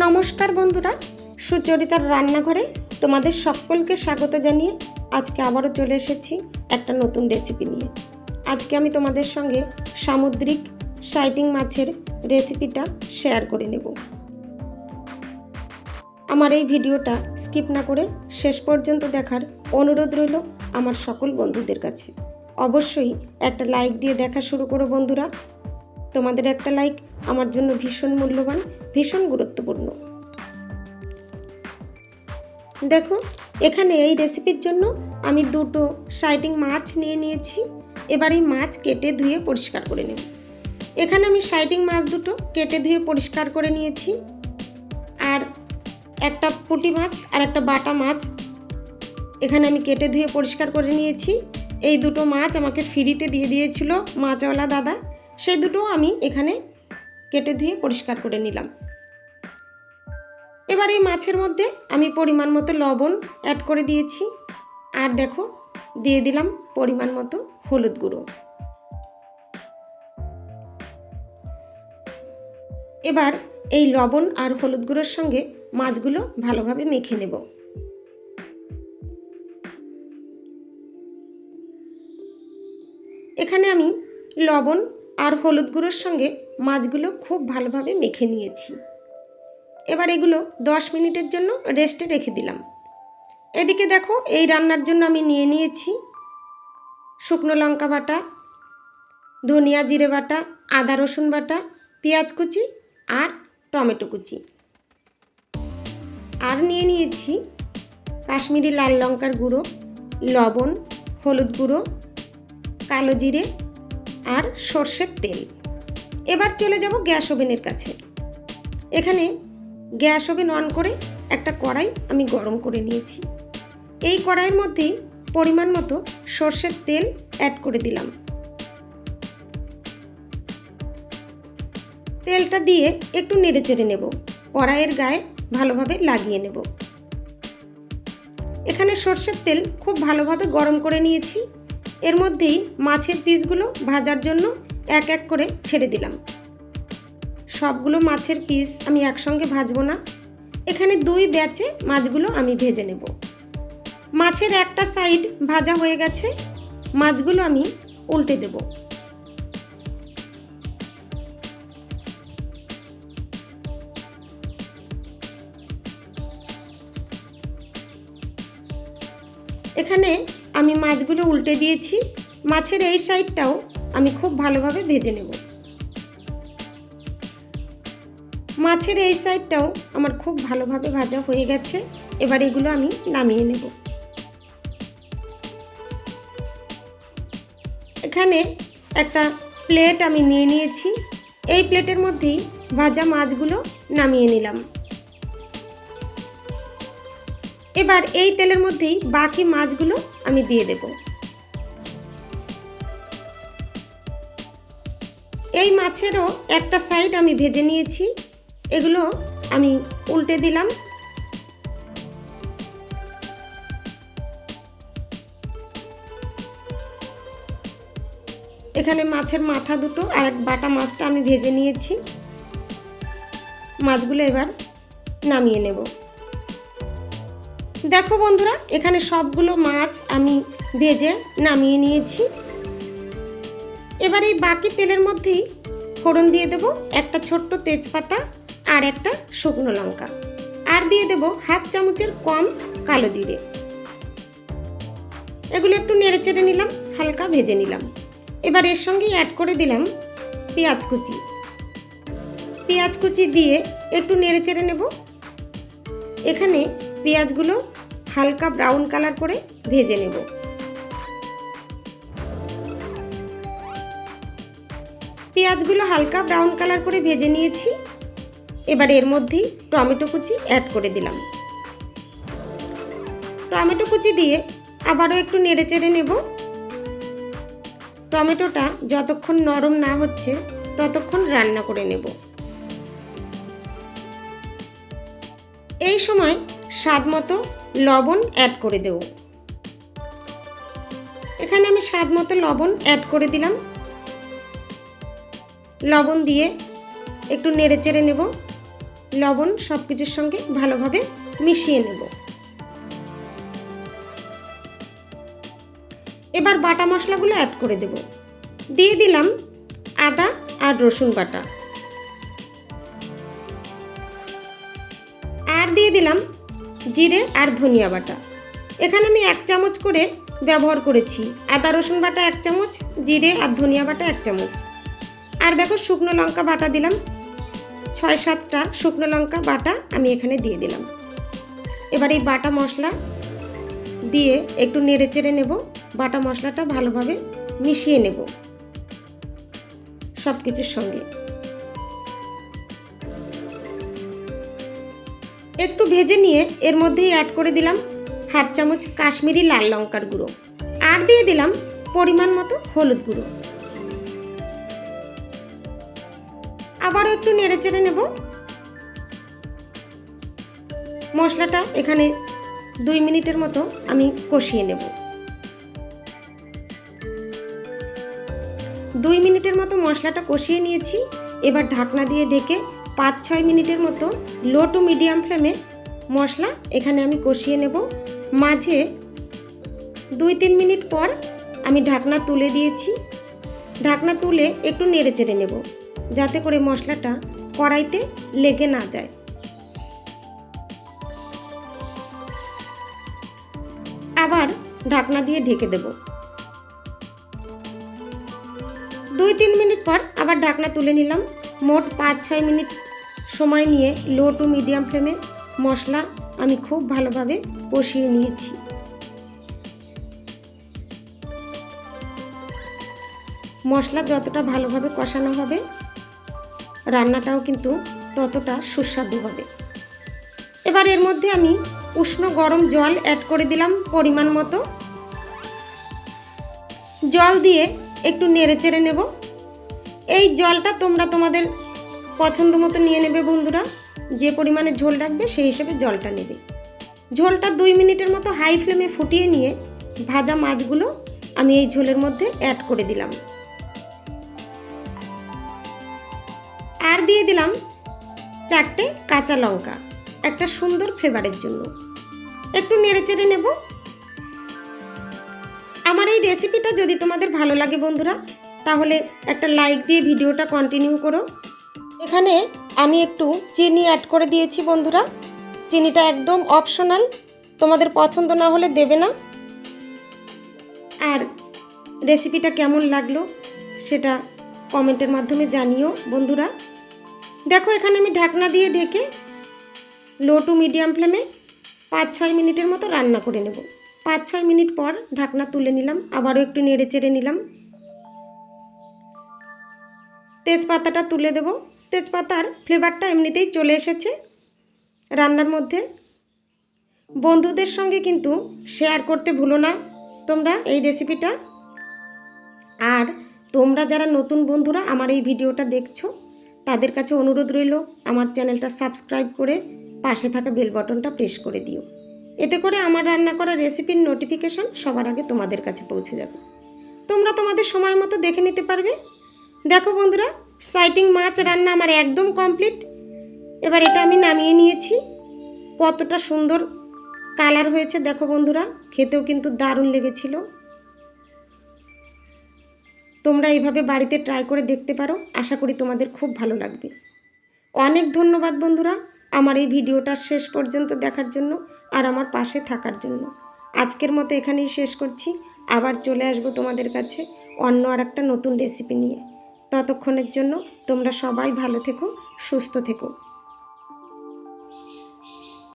নমস্কার বন্ধুরা, সুচরিতার রান্নাঘরে তোমাদের সকলকে স্বাগত জানিয়ে আজকে আবারও চলে এসেছি একটা নতুন রেসিপি নিয়ে। আজকে আমি তোমাদের সঙ্গে সামুদ্রিক সাইটিং মাছের রেসিপিটা শেয়ার করে নেব। আমার এই ভিডিওটা স্কিপ না করে শেষ পর্যন্ত দেখার অনুরোধ রইল আমার সকল বন্ধুদের কাছে। অবশ্যই একটা লাইক দিয়ে দেখা শুরু করো বন্ধুরা। তোমাদের একটা লাইক আমার জন্য ভীষণ মূল্যবান, ভীষণ গুরুত্বপূর্ণ। দেখো, এখানে এই রেসিপির জন্য আমি দুটো সাইটিং মাছ নিয়ে নিয়েছি। এবার এই মাছ কেটে ধুয়ে পরিষ্কার করে নেব। এখানে আমি সাইটিং মাছ দুটো কেটে ধুয়ে পরিষ্কার করে নিয়েছি। আর একটা পুঁটি মাছ আর একটা বাটা মাছ এখানে আমি কেটে ধুয়ে পরিষ্কার করে নিয়েছি। এই দুটো মাছ আমাকে ফ্রিতে দিয়ে দিয়েছিল মাছওয়ালা দাদা। সেই দুটো আমি এখানে কেটে ধুয়ে পরিষ্কার করে নিলাম। এবার এই মাছের মধ্যে আমি পরিমাণ মতো লবণ অ্যাড করে দিয়েছি। আর দেখো, দিয়ে দিলাম পরিমাণ মতো হলুদ গুঁড়ো। এবার এই লবণ আর হলুদ গুঁড়োর সঙ্গে মাছগুলো ভালোভাবে মেখে নেব। এখানে আমি লবণ আর হলুদ গুঁড়োর সঙ্গে মাছগুলো খুব ভালোভাবে মেখে নিয়েছি। এবার এগুলো দশ মিনিটের জন্য রেস্টে রেখে দিলাম। এদিকে দেখো, এই রান্নার জন্য আমি নিয়ে নিয়েছি শুকনো লঙ্কা বাটা, ধনিয়া জিরে বাটা, আদা রসুন বাটা, পেঁয়াজ কুচি আর টমেটো কুচি। আর নিয়ে নিয়েছি কাশ্মীরি লাল লঙ্কার গুঁড়ো, লবণ, হলুদ গুঁড়ো, কালো জিরে আর সর্ষের তেল। এবার চলে যাব গ্যাস ওভেনের কাছে। এখানে গ্যাস ওভেন অন করে একটা কড়াই আমি গরম করে নিয়েছি। এই কড়াইয়ের মধ্যেই পরিমাণ মতো সর্ষের তেল অ্যাড করে দিলাম। তেলটা দিয়ে একটু নেড়ে চেড়ে নেব। কড়াইয়ের গায়ে ভালোভাবে লাগিয়ে নেব। এখানে সর্ষের তেল খুব ভালোভাবে গরম করে নিয়েছি। এর মধ্যেই মাছের পিসগুলো ভাজার জন্য এক এক করে ছেড়ে দিলাম। সবগুলো মাছের পিস আমি একসঙ্গে ভাজবো না। এখানে দুই ব্যাচে মাছগুলো আমি ভেজে নেব। মাছের একটা সাইড ভাজা হয়ে গেছে, মাছগুলো আমি উল্টে দেব। এখানে আমি মাছগুলো উল্টে দিয়েছি, মাছের এই সাইডটাও আমি খুব ভালোভাবে ভেজে নেব। মাছের এই সাইডটাও আমার খুব ভালোভাবে ভাজা হয়ে গেছে, এবার এগুলো আমি নামিয়ে নেব। এখানে একটা প্লেট আমি নিয়ে নিয়েছি, এই প্লেটের মধ্যেই ভাজা মাছগুলো নামিয়ে নিলাম। এবার এই তেলের মধ্যেই বাকি মাছগুলো আমি দিয়ে দেব। এই মাছেরও একটা সাইড আমি ভেজে নিয়েছি, এগুলো আমি উল্টে দিলাম। এখানে মাছের মাথা দুটো আর এক বাটা মাছটা আমি ভেজে নিয়েছি। মাছগুলো এবার নামিয়ে নেব। দেখো বন্ধুরা, এখানে সবগুলো মাছ আমি ভেজে নামিয়ে নিয়েছি। এবার এই বাকি তেলের মধ্যেই ফোড়ন দিয়ে দেব একটা ছোট্ট তেজপাতা আর একটা শুকনো লঙ্কা। আর দিয়ে দেব হাফ চামচের কম কালো জিরে। এগুলো একটু নেড়ে চেড়ে নিলাম, হালকা ভেজে নিলাম। এবার এর সঙ্গেই অ্যাড করে দিলাম পেঁয়াজ কুচি। পেঁয়াজ কুচি দিয়ে একটু নেড়ে চেড়ে নেব। এখানে পেঁয়াজগুলো হালকা ব্রাউন কালার করে ভেজে নেব। পেঁয়াজগুলো হালকা ব্রাউন কালার করে ভেজে নিয়েছি। এবার এর মধ্যেই টমেটো কুচি অ্যাড করে দিলাম। টমেটো কুচি দিয়ে আবারও একটু নেড়ে চেড়ে নেব। টমেটোটা যতক্ষণ নরম না হচ্ছে, ততক্ষণ রান্না করে নেব। এই সময় স্বাদ মতো লবণ অ্যাড করে দেব। এখানে আমি স্বাদ মতো লবণ অ্যাড করে দিলাম। লবণ দিয়ে একটু নেড়ে চেড়ে নেব। লবণ সব কিছুর সঙ্গে ভালোভাবে মিশিয়ে নেব। এবার বাটা মশলাগুলো অ্যাড করে দেব। দিয়ে দিলাম আদা আর রসুন বাটা। আর দিয়ে দিলাম জিরে আর ধনিয়া বাটা। এখানে আমি এক চামচ করে ব্যবহার করেছি। আদা, রসুন বাটা এক চামচ, জিরে আর ধনিয়া বাটা এক চামচ। আর দেখো শুকনো লঙ্কা বাটা দিলাম। ছয় সাতটা শুকনো লঙ্কা বাটা আমি এখানে দিয়ে দিলাম। এবার এই বাটা মশলা দিয়ে একটু নেড়ে চেড়ে নেব। বাটা মশলাটা ভালোভাবে মিশিয়ে নেব। সব কিছুর সঙ্গে। একটু ভেজে নিয়ে এর মধ্যেই অ্যাড করে দিলাম হাফ চামচ কাশ্মীরি লাল লঙ্কার গুঁড়ো। আর দিয়ে দিলাম পরিমাণ মতো হলুদ গুঁড়ো। আবারও একটু নেড়ে চেড়ে নেব। মশলাটা এখানে দুই মিনিটের মতো আমি কষিয়ে নেব। দুই মিনিটের মতো মশলাটা কষিয়ে নিয়েছি। এবার ঢাকনা দিয়ে ঢেকে পাঁচ ছয় মিনিটের মতো লো টু মিডিয়াম ফ্লেমে মশলা এখানে আমি কষিয়ে নেব। মাঝে দুই তিন মিনিট পর আমি ঢাকনা তুলে দিয়েছি। ঢাকনা তুলে একটু নেড়ে চেড়ে নেব যাতে করে মশলাটা কড়াইতে লেগে না যায়। আবার ঢাকনা দিয়ে ঢেকে দেব। দুই তিন মিনিট পর আবার ঢাকনা তুলে নিলাম। মোট পাঁচ ছয় মিনিট সময় নিয়ে লো টু মিডিয়াম ফ্লেমে মশলা আমি খুব ভালোভাবে কষিয়ে নিয়েছি। মশলা যতটা ভালোভাবে কষানো হবে, রান্নাটাও কিন্তু ততটা সুস্বাদু হবে। এবার এর মধ্যে আমি উষ্ণ গরম জল অ্যাড করে দিলাম পরিমাণ মতো। জল দিয়ে একটু নেড়ে চেড়ে নেব। এই জলটা তোমরা তোমাদের পছন্দ মতো নিয়ে নেবে বন্ধুরা। যে পরিমাণে ঝোল রাখবে সেই হিসেবে জলটা নেবে। ঝোলটা দুই মিনিটের মতো হাই ফ্লেমে ফুটিয়ে নিয়ে ভাজা মাছগুলো আমি এই ঝোলের মধ্যে অ্যাড করে দিলাম। আর দিয়ে দিলাম চারটে কাঁচা লঙ্কা, একটা সুন্দর ফ্লেভারের জন্য। একটু নেড়ে চেড়ে নেব। আমার এই রেসিপিটা যদি তোমাদের ভালো লাগে বন্ধুরা, তাহলে একটা লাইক দিয়ে ভিডিওটা কন্টিনিউ করো। এখানে আমি একটু চিনি অ্যাড করে দিয়েছি বন্ধুরা। চিনিটা একদম অপশনাল তোমাদের পছন্দ না হলে দেবে না। আর রেসিপিটা কেমন লাগল সেটা কমেন্টের মাধ্যমে জানিও বন্ধুরা। দেখো, এখানে আমি ঢাকনা দিয়ে ঢেকে লো টু মিডিয়াম ফ্লেমে পাঁচ ছয় মিনিটের মতো রান্না করে নেব। পাঁচ ছয় মিনিট পর ঢাকনা তুলে নিলাম, আবারও একটু নেড়ে চেড়ে নিলাম। তেজপাতাটা তুলে দেব। তেজপাতার ফ্লেভারটা এমনিতেই চলে এসেছে রান্নার মধ্যে। বন্ধুদের সঙ্গে কিন্তু শেয়ার করতে ভুলো না তোমরা এই রেসিপিটা। আর তোমরা যারা নতুন বন্ধুরা আমার এই ভিডিওটা দেখছ, তাদের কাছে অনুরোধ রইল, আমার চ্যানেলটা সাবস্ক্রাইব করে পাশে থাকা বেল বটনটা প্রেস করে দিও। এতে করে আমার রান্না করা রেসিপির নোটিফিকেশন সবার আগে তোমাদের কাছে পৌঁছে যাবে। তোমরা তোমাদের সময় মতো দেখে নিতে পারবে। দেখো বন্ধুরা সাইটিং মাছ রান্না আমার একদম কমপ্লিট এবার এটা আমি নামিয়ে নিয়েছি। কতটা সুন্দর কালার হয়েছে দেখো বন্ধুরা, খেতেও কিন্তু দারুণ লেগেছিল। তোমরা এইভাবে বাড়িতে ট্রাই করে দেখতে পারো, আশা করি তোমাদের খুব ভালো লাগবে। অনেক ধন্যবাদ বন্ধুরা। আমার এই ভিডিওটা শেষ পর্যন্ত দেখার জন্য আর আমার পাশে থাকার জন্য। আজকের মতো এখানেই শেষ করছি। আবার চলে আসব তোমাদের কাছে অন্য আর একটা নতুন রেসিপি নিয়ে। ততক্ষণের জন্য তোমরা সবাই ভালো থেকো, সুস্থ থেকো।